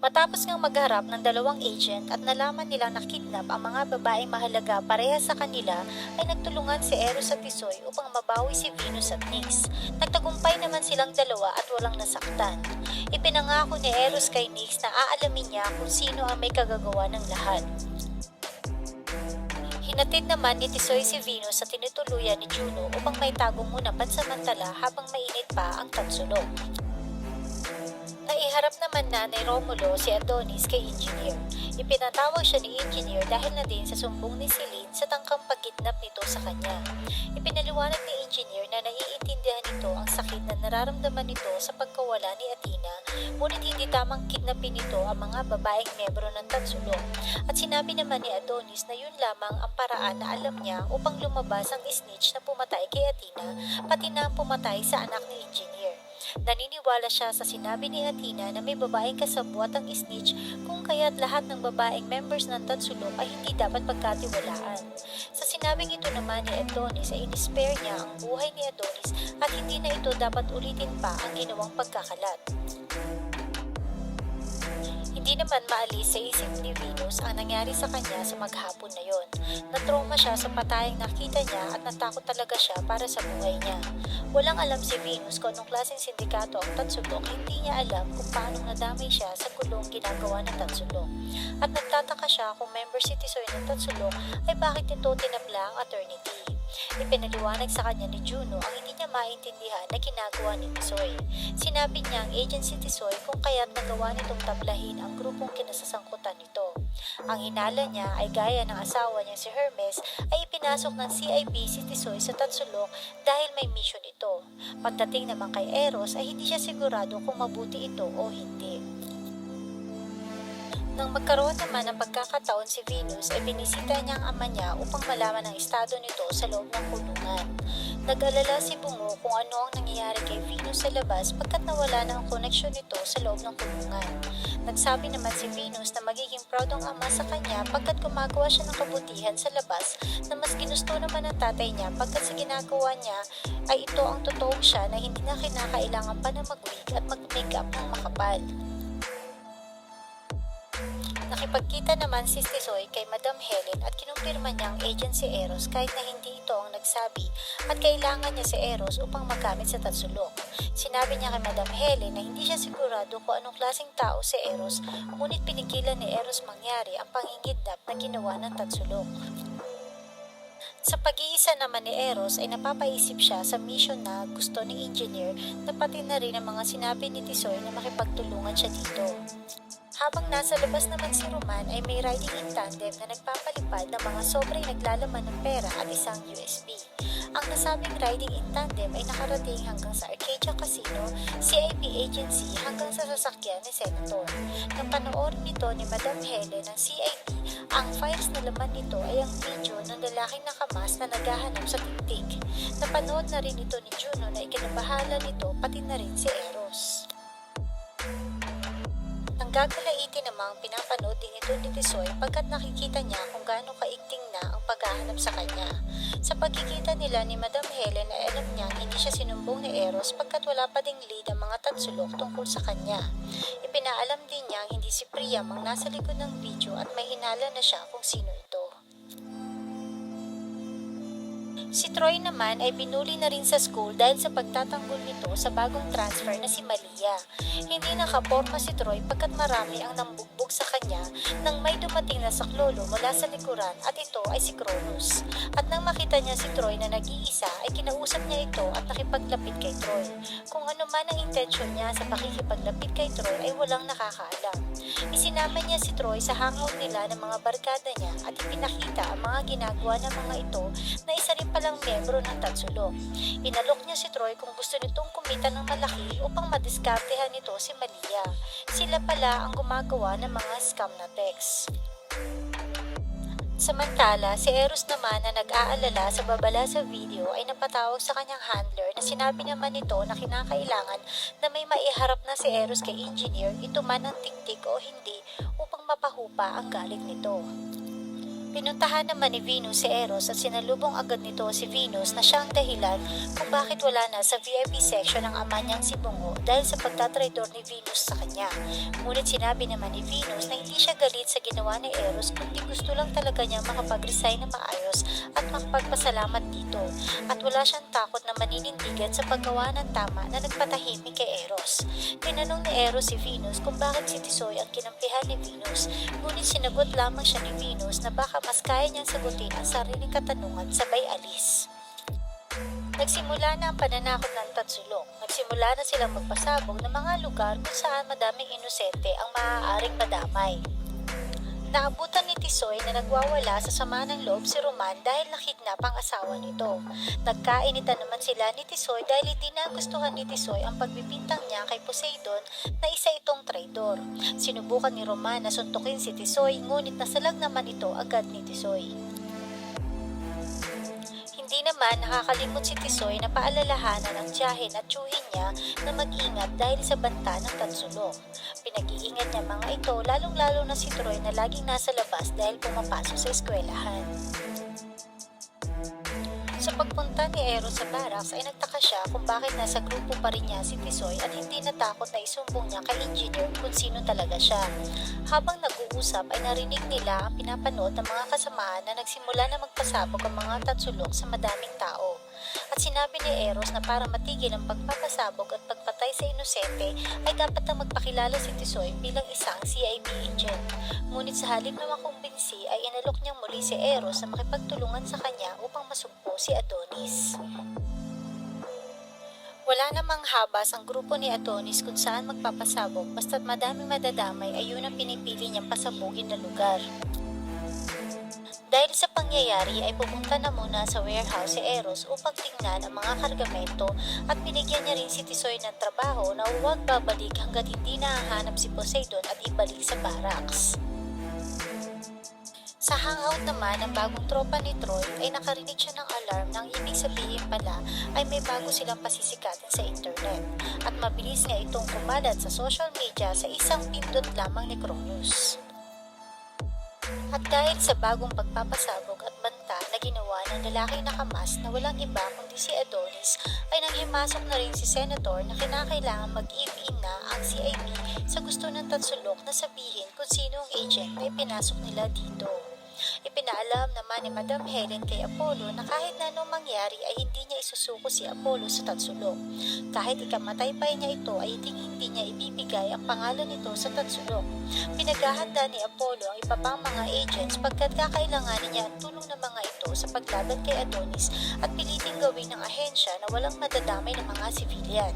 Matapos ngang magharap ng dalawang agent at nalaman nilang nakidnap ang mga babaeng mahalaga pareha sa kanila, ay nagtulungan si Eros at Tisoy upang mabawi si Venus at Nix. Nagtagumpay naman silang dalawa at walang nasaktan. Ipinangako ni Eros kay Nix na aalamin niya kung sino ang may kagagawa ng lahat. Hinatid naman ni Tisoy si Venus sa tinutuluyan ni Juno upang may tago muna pansamantala habang mainit pa ang tansulok. Naiharap naman na ni Romulo si Adonis kay Engineer. Ipinatawag siya ni Engineer dahil na din sa sumbong ni Celine sa tangkang pagkidnap nito sa kanya. Ipinaliwanag ni Engineer na naiintindihan nito ang sakit na nararamdaman nito sa pagkawala ni Athena, ngunit hindi tamang kidnapin nito ang mga babaeng membro ng Tatsulong. At sinabi naman ni Adonis na yun lamang ang paraan na alam niya upang lumabas ang snitch na pumatay kay Athena, pati na pumatay sa anak ni Engineer. Naniniwala siya sa sinabi ni Athena na may babaeng kasabwat ang snitch kung kaya't lahat ng babaeng members ng Tatsulok ay hindi dapat pagkatiwalaan. Sa sinabing ito naman ni Adonis ay inispare niya ang buhay ni Adonis at hindi na ito dapat ulitin pa ang ginawang pagkakalat. Hindi naman maalis sa isip ni Venus ang nangyari sa kanya sa maghapon na yon. Natroma siya sa patayang nakita niya at natakot talaga siya para sa buhay niya. Walang alam si Venus kung anong klaseng sindikato ang Tatsulok, hindi niya alam kung paano nadamay siya sa kulong ginagawa ng Tatsulok. At nagtataka siya kung member Tisoy ng Tatsulok ay bakit nito tinabla ang eternity. Ipinaliwanag sa kanya ni Juno ang hindi niya maintindihan na ginagawa ni Tisoy. Sinabi niya ang agent si Tisoy kung kaya't nagawa nitong tablahin ang grupong kinasasangkutan nito. Ang hinala niya ay gaya ng asawa niya si Hermes ay ipinasok ng CIB si Tisoy sa Tatsulok dahil may mission ito. Pagdating naman kay Eros ay hindi siya sigurado kung mabuti ito o hindi. Nang magkaroon naman ng pagkakataon si Venus ay binisita niya ang ama niya upang malaman ang estado nito sa loob ng kulungan. Nag-alala si Bungo kung ano ang nangyayari kay Venus sa labas pagkat nawala na ang koneksyon nito sa loob ng kulungan. Nagsabi naman si Venus na magiging proud ang ama sa kanya pagkat gumagawa siya ng kabutihan sa labas na mas ginusto naman ng tatay niya pagkat sa ginagawa niya ay ito ang totoong siya na hindi na kinakailangan pa na mag-wig at mag-makeup ng makapal. Nakipagkita naman si Tisoy kay Madam Helen at kinumpirma niya ang agent si Eros kahit na hindi ito ang nagsabi at kailangan niya si Eros upang magamit sa Tatsulok. Sinabi niya kay Madam Helen na hindi siya sigurado kung anong klaseng tao si Eros ngunit pinigilan ni Eros mangyari ang pangingidnap na ginawa ng Tatsulok. Sa pag-iisa naman ni Eros ay napapaisip siya sa mission na gusto ni Engineer na pati na rin ang mga sinabi ni Tisoy na makipagtulungan siya dito. Habang nasa labas naman si Roman ay may riding in tandem na nagpapalipad ng mga sobrang naglalaman ng pera at isang USB. Ang nasabing riding in tandem ay nakarating hanggang sa Arcadia Casino, CIP agency hanggang sa sasakyan ni Senator. Nang panoorin nito ni Madam Helen ng CIP, ang files na laman nito ay ang video ng lalaking nakamas na naghahanap sa tiktik. Napanood na rin ito ni Juno na ikinabahala nito pati na rin si Eros. Gagalaitin namang pinapanood din ito ni Tisoy pagkat nakikita niya kung gaano kaigting na ang paghahanap sa kanya. Sa pagkikita nila ni Madam Helen ay alam niya hindi siya sinumbong ni Eros pagkat wala pa ding lead ang mga tansulok tungkol sa kanya. Ipinaalam din niya hindi si Priam ang nasa likod ng video at may hinala na siya kung sino Si Troy naman ay binuli na rin sa school dahil sa pagtatanggol nito sa bagong transfer na si Malia. Hindi nakaporma si Troy pagkat marami ang nambugbog sa kanya nang may dumating na saklolo mula sa likuran at ito ay si Cronus. At nang makita niya si Troy na nag-iisa ay kinausap niya ito at nakipaglapit kay Troy. Kung ano man ang intensyon niya sa pakikipaglapit kay Troy ay walang nakakaalam. Isinama niya si Troy sa hangout nila ng mga barkada niya at ipinakita ang mga ginagawa ng mga ito na isa rin palang membro ng Tatsulok. Inalok niya si Troy kung gusto nitong kumita ng malaki upang madiskartehan nito si Malia. Sila pala ang gumagawa ng mga scam na text. Samantala, si Eros naman na nag-aalala sa babala sa video ay napatawag sa kanyang handler na sinabi naman nito na kinakailangan na may maiharap na si Eros kay engineer ito man ang tiktik o hindi upang mapahupa ang galit nito. Pinuntahan naman ni Venus si Eros at sinalubong agad nito si Venus na siya ang dahilan kung bakit wala na sa VIP section ang ama niyang si Bungo dahil sa pagtatraidor ni Venus sa kanya. Ngunit sinabi naman ni Venus na hindi siya galit sa ginawa ni Eros kundi gusto lang talaga niya makapag-resign na maayos at makapagpasalamat dito at wala siyang takot na maninindigan sa paggawa ng tama na nagpatahimik kay Eros. Tinanong ni Eros si Venus kung bakit si Tisoy ang kinampihan ni Venus ngunit sinagot lamang siya ni Venus na baka mas kaya niyang sagutin ang sariling katanungan sabay alis. Nagsimula na ang pananakot ng Tatsulok. Nagsimula na silang magpasabog ng mga lugar kung saan madaming inosente ang maaaring madamay. Naabutan ni Tisoy na nagwawala sa sama ng loob si Roman dahil nakidnap ang asawa nito. Nagkainitan naman sila ni Tisoy dahil hindi nagustuhan ni Tisoy ang pagbibintang niya kay Poseidon na isa itong traidor. Sinubukan ni Roman na suntukin si Tisoy ngunit nasalag naman ito agad ni Tisoy. Hindi naman nakakalimot si Tisoy na paalalahanan ng tiyahin at tsuhin niya na mag-ingat dahil sa banta ng Tatsulok. Pinag-iingat niya mga ito lalong-lalo na si Troy na laging nasa labas dahil pumapasok sa eskwelahan. Sa pagpunta ni Eros sa barracks ay nagtaka siya kung bakit nasa grupo pa rin niya si Tisoy at hindi natakot na isumbong niya kay engineer kung sino talaga siya. Habang nag-uusap ay narinig nila ang pinapanood ng mga kasamahan na nagsimula na magpasabog ang mga tatsulok sa madaming tao. At sinabi ni Eros na para matigil ang pagpapasabog at pagpatay sa inosente ay dapat na magpakilala si Tisoy bilang isang CIB agent. Ngunit sa halip na makumbinsi ay inalok niyang muli si Eros na makipagtulungan sa kanya upang masugpo si Adonis. Wala namang habas ang grupo ni Adonis kung saan magpapasabog basta't madaming madadamay ay yun ang pinipili niyang pasabugin na lugar. Dahil sa pangyayari ay pumunta na muna sa warehouse si Eros upang tingnan ang mga kargamento at binigyan niya rin si Tisoy ng trabaho na huwag babalik hanggat hindi nahahanap si Poseidon at ibalik sa barracks. Sa hangout naman ng bagong tropa ni Troy ay nakarinig siya ng alarm nang ibig sabihin pala ay may bago silang pasisikatin sa internet at mabilis nga itong kumalat sa social media sa isang pindot lamang ni Cronus. At dahil sa bagong pagpapasabog at banta na ginawa ng lalaking nakamas na walang iba kundi si Adonis, ay nanghimasok na rin si Senator na kinakailangan mag-give-in na ang CIB sa gusto ng Tatsulok na sabihin kung sino ang agent na ipinasok nila dito. Ipinaalam naman ni Madam Helen kay Apollo na kahit na anong mangyari ay hindi niya isusuko si Apollo sa Tatsulok. Kahit ikamatay pa niya ito ay hindi hindi niya ibibigay ang pangalan nito sa Tatsulok. Pinaghahanda ni Apollo ang iba pang mga agents pagkat kakailanganin niya ang tulong ng mga ito sa paglaban kay Adonis at piliting gawin ng ahensya na walang madadamay ng mga sibilyan.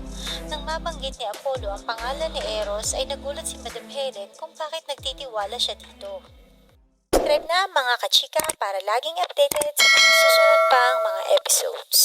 Nang mabanggit ni Apollo ang pangalan ni Eros ay nagulat si Madam Helen kung bakit nagtitiwala siya dito subscribe na mga kachika para laging updated sa mga susunod pang mga episodes.